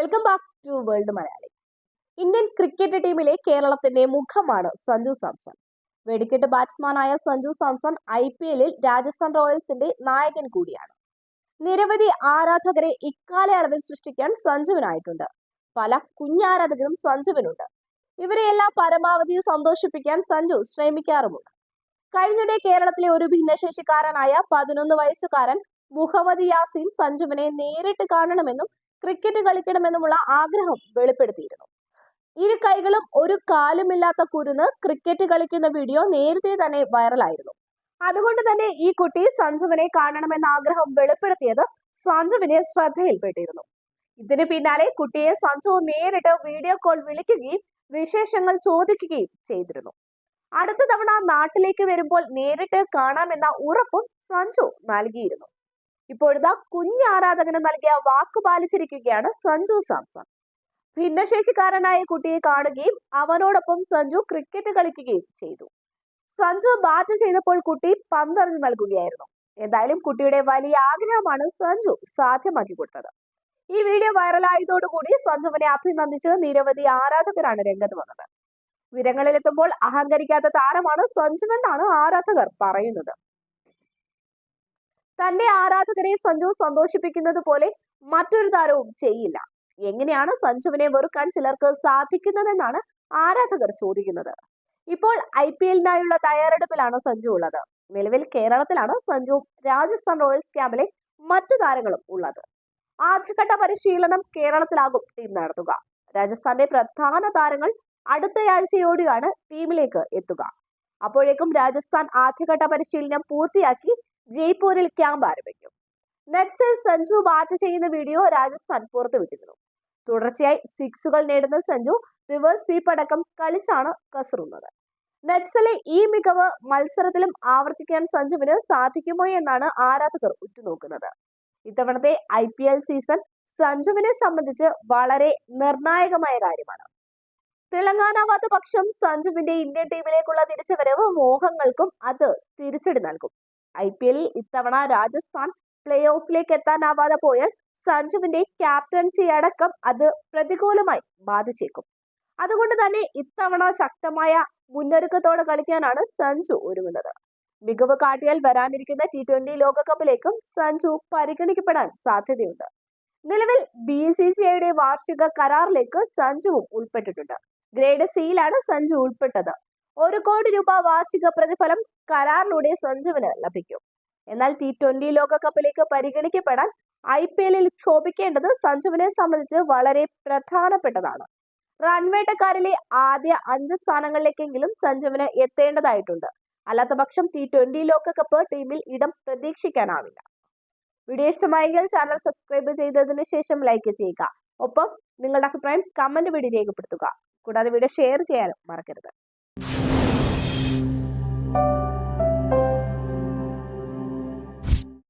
Welcome back to world Malayali Indian cricket ടീമിലെ കേരളത്തിന്റെ മുഖമാണ് സഞ്ജു സാംസൺ വെടിക്കെട്ട് ബാറ്റ്സ്മാനായ സഞ്ജു സാംസൺ ഐ പി എല്ലിൽ രാജസ്ഥാൻ റോയൽസിന്റെ നായകൻ കൂടിയാണ്. നിരവധി ആരാധകരെ ഇക്കാലയളവിൽ സൃഷ്ടിക്കാൻ സഞ്ജുവിനായിട്ടുണ്ട്. പല കുഞ്ഞാരാധകരും സഞ്ജുവിനുണ്ട്. ഇവരെയെല്ലാം പരമാവധി സന്തോഷിപ്പിക്കാൻ സഞ്ജു ശ്രമിക്കാറുമുണ്ട്. കഴിഞ്ഞിടെ കേരളത്തിലെ ഒരു ഭിന്നശേഷിക്കാരനായ പതിനൊന്ന് വയസ്സുകാരൻ മുഹമ്മദ് യാസീൻ സഞ്ജുവിനെ നേരിട്ട് കാണണമെന്നും ക്രിക്കറ്റ് കളിക്കണമെന്നുമുള്ള ആഗ്രഹം വെളിപ്പെടുത്തിയിരുന്നു. ഇരു കൈകളും ഒരു കാലുമില്ലാത്ത കുരുന്ന് ക്രിക്കറ്റ് കളിക്കുന്ന വീഡിയോ നേരത്തെ തന്നെ വൈറലായിരുന്നു അതുകൊണ്ട് തന്നെ ഈ കുട്ടി സഞ്ജുവിനെ കാണണമെന്ന ആഗ്രഹം വെളിപ്പെടുത്തിയത് സഞ്ജുവിനെ ശ്രദ്ധയിൽപ്പെട്ടിരുന്നു. ഇതിന് പിന്നാലെ കുട്ടിയെ സഞ്ജു നേരിട്ട് വീഡിയോ കോൾ വിളിക്കുകയും വിശേഷങ്ങൾ ചോദിക്കുകയും ചെയ്തിരുന്നു. അടുത്ത തവണ നാട്ടിലേക്ക് വരുമ്പോൾ നേരിട്ട് കാണാമെന്ന ഉറപ്പും സഞ്ജു നൽകിയിരുന്നു. ഇപ്പോഴിതാ കുഞ്ഞ് ആരാധകന് നൽകിയ വാക്ക് പാലിച്ചിരിക്കുകയാണ് സഞ്ജു സാംസൺ. ഭിന്നശേഷിക്കാരനായ കുട്ടിയെ കാണുകയും അവനോടൊപ്പം സഞ്ജു ക്രിക്കറ്റ് കളിക്കുകയും ചെയ്തു. സഞ്ജു ബാറ്റ് ചെയ്തപ്പോൾ കുട്ടി പന്തെറിഞ്ഞു നൽകുകയായിരുന്നു. എന്തായാലും കുട്ടിയുടെ വലിയ ആഗ്രഹമാണ് സഞ്ജു സാധ്യമാക്കി കൊടുത്തത് ഈ വീഡിയോ വൈറലായതോടുകൂടി സഞ്ജുവിനെ അഭിനന്ദിച്ച് നിരവധി ആരാധകരാണ് രംഗത്ത് വന്നത്. വിരങ്ങളിലെത്തുമ്പോൾ അഹങ്കരിക്കാത്ത താരമാണ് സഞ്ജുവെന്നാണ് ആരാധകർ പറയുന്നത്. തന്റെ ആരാധകരെ സഞ്ജു സന്തോഷിപ്പിക്കുന്നത് പോലെ മറ്റൊരു താരവും ചെയ്യില്ല. എങ്ങനെയാണ് സഞ്ജുവിനെ വെറുക്കാൻ ചിലർക്ക് സാധിക്കുന്നതെന്നാണ് ആരാധകർ ചോദിക്കുന്നത്. ഇപ്പോൾ ഐ പി എല്ലിനായുള്ള തയ്യാറെടുപ്പിലാണ് സഞ്ജു ഉള്ളത്. നിലവിൽ കേരളത്തിലാണ് സഞ്ജു രാജസ്ഥാൻ റോയൽസ് ക്യാമ്പിലെ മറ്റു താരങ്ങളും ഉള്ളത്. ആദ്യഘട്ട പരിശീലനം കേരളത്തിലാകും ടീം നടത്തുക. രാജസ്ഥാന്റെ പ്രധാന താരങ്ങൾ അടുത്തയാഴ്ചയോടെയാണ് ടീമിലേക്ക് എത്തുക. അപ്പോഴേക്കും രാജസ്ഥാൻ ആദ്യഘട്ട പരിശീലനം പൂർത്തിയാക്കി ജയ്പൂരിൽ ക്യാമ്പ് ആരംഭിക്കും. നെറ്റ്സിൽ സഞ്ജു ബാറ്റ് ചെയ്യുന്ന വീഡിയോ രാജസ്ഥാൻ പുറത്തുവിട്ടിരുന്നു തുടർച്ചയായി സിക്സുകൾ നേടുന്ന സഞ്ജു റിവേഴ്സ് സ്വീപ്പ് അടക്കം കളിച്ചാണ് കസറുന്നത്. നെറ്റ്സിലെ ഈ മികവ് മത്സരത്തിലും ആവർത്തിക്കാൻ സഞ്ജുവിന് സാധിക്കുമോ എന്നാണ് ആരാധകർ ഉറ്റുനോക്കുന്നത്. ഇത്തവണത്തെ ഐ പി എൽ സീസൺ സഞ്ജുവിനെ സംബന്ധിച്ച് വളരെ നിർണായകമായ കാര്യമാണ്. തിളങ്ങാനാവാത്ത പക്ഷം സഞ്ജുവിന്റെ ഇന്ത്യൻ ടീമിലേക്കുള്ള തിരിച്ചുവരവ് മോഹങ്ങൾക്കും അത് തിരിച്ചടി നൽകും. ഐ പി എല്ലിൽ ഇത്തവണ രാജസ്ഥാൻ പ്ലേ ഓഫിലേക്ക് എത്താനാവാതെ പോയാൽ സഞ്ജുവിന്റെ ക്യാപ്റ്റൻസി അടക്കം അത് പ്രതികൂലമായി ബാധിച്ചേക്കും. അതുകൊണ്ട് തന്നെ ഇത്തവണ ശക്തമായ മുന്നൊരുക്കത്തോടെ കളിക്കാനാണ് സഞ്ജു ഒരുങ്ങുന്നത്. മികവ് കാട്ടിയാൽ വരാനിരിക്കുന്ന ടി ട്വന്റി ലോകകപ്പിലേക്കും സഞ്ജു പരിഗണിക്കപ്പെടാൻ സാധ്യതയുണ്ട്. നിലവിൽ ബി സി സി ഐയുടെ വാർഷിക കരാറിലേക്ക് സഞ്ജുവും ഉൾപ്പെട്ടിട്ടുണ്ട്. ഗ്രേഡ് സിയിലാണ് സഞ്ജു ഉൾപ്പെട്ടത്. ഒരു കോടി രൂപ വാർഷിക പ്രതിഫലം കരാറിലൂടെ സഞ്ജുവിന് ലഭിക്കും. എന്നാൽ ടി ട്വന്റി ലോകകപ്പിലേക്ക് പരിഗണിക്കപ്പെടാൻ ഐ പി എല്ലിൽ ക്ഷോഭിക്കേണ്ടത് സഞ്ജുവിനെ സംബന്ധിച്ച് വളരെ പ്രധാനപ്പെട്ടതാണ്. റൺവേട്ടക്കാരിലെ ആദ്യ അഞ്ച് സ്ഥാനങ്ങളിലേക്കെങ്കിലും സഞ്ജുവിന് എത്തേണ്ടതായിട്ടുണ്ട്. അല്ലാത്ത പക്ഷം ടി ട്വന്റി ലോകകപ്പ് ടീമിൽ ഇടം പ്രതീക്ഷിക്കാനാവില്ല. വീഡിയോ ഇഷ്ടമായെങ്കിൽ ചാനൽ സബ്സ്ക്രൈബ് ചെയ്തതിന് ശേഷം ലൈക്ക് ചെയ്യുക. ഒപ്പം നിങ്ങളുടെ അഭിപ്രായം കമന്റ് വീഡിയോ രേഖപ്പെടുത്തുക. കൂടാതെ വീഡിയോ ഷെയർ ചെയ്യാനും മറക്കരുത്. you